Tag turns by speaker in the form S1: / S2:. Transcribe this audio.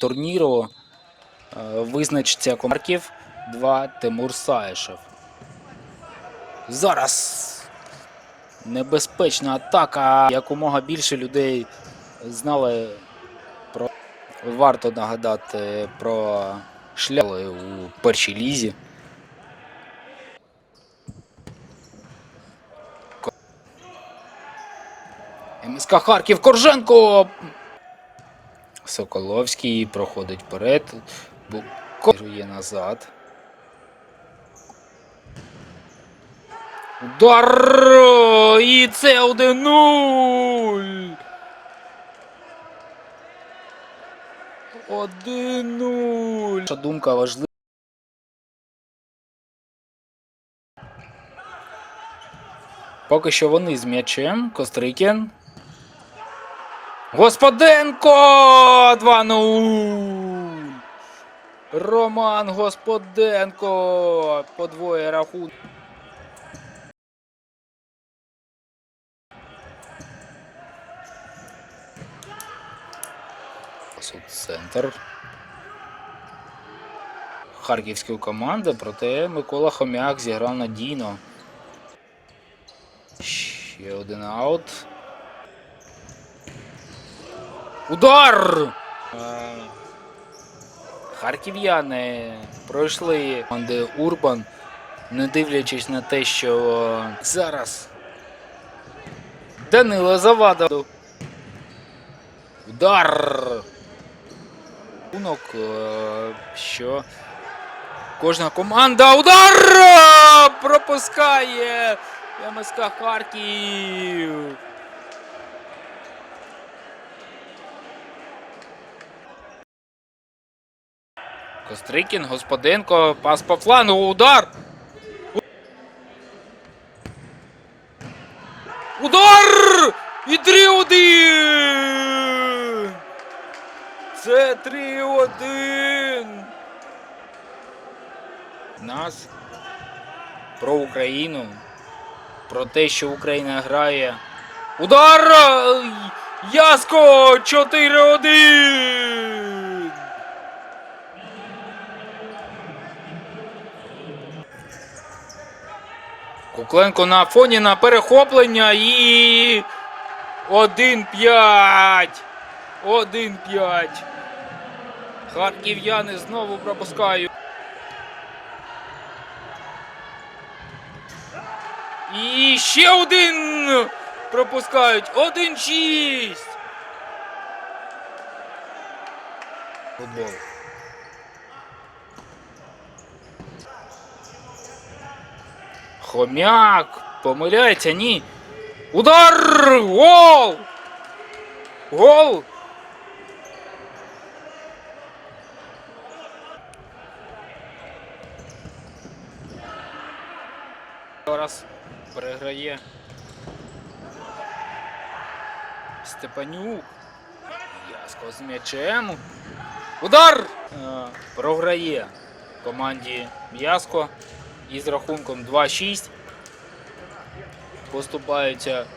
S1: турніру е, визначиться комарків 2 Тимур Саєшев. Зараз небезпечна атака. Якомога більше людей знали про. Варто нагадати про шляли у першій лізі. МСК Харків Корженко. Соколовський проходить вперед. Керує назад. Удар! І це 1-0! 1-0! Наша думка важлива. Поки що вони з м'ячем. Кострикін. Господенко! 2-0! Роман Господенко! Подвоє рахунок. Центр. Харківської команди, проте Микола Хомяк зіграв надійно. Ще один аут. Удар! Харків'яни пройшли команди Урбан, не дивлячись на те, що зараз Данило завадив. Удар! Рахунок, е, що кожна команда удар пропускає МСК Харків. Кострикін, Господенко, пас по флангу, удар. Удар! І 3-1! Це 3-1! Нас про Україну. Про те, що Україна грає. Удар! Яско! 4-1! Кукленко на фоні на перехоплення і 1-5. 1-5. Харків'яни знову пропускають. І ще один пропускають. 1-6. Футбол. Хомяк помиляється, ні. Удар! Гол! Гол! Зараз переграє Степанюк. Яско з м'ячем. Удар! Е, Програє команді М'яско із рахунком 2-6. Поступаються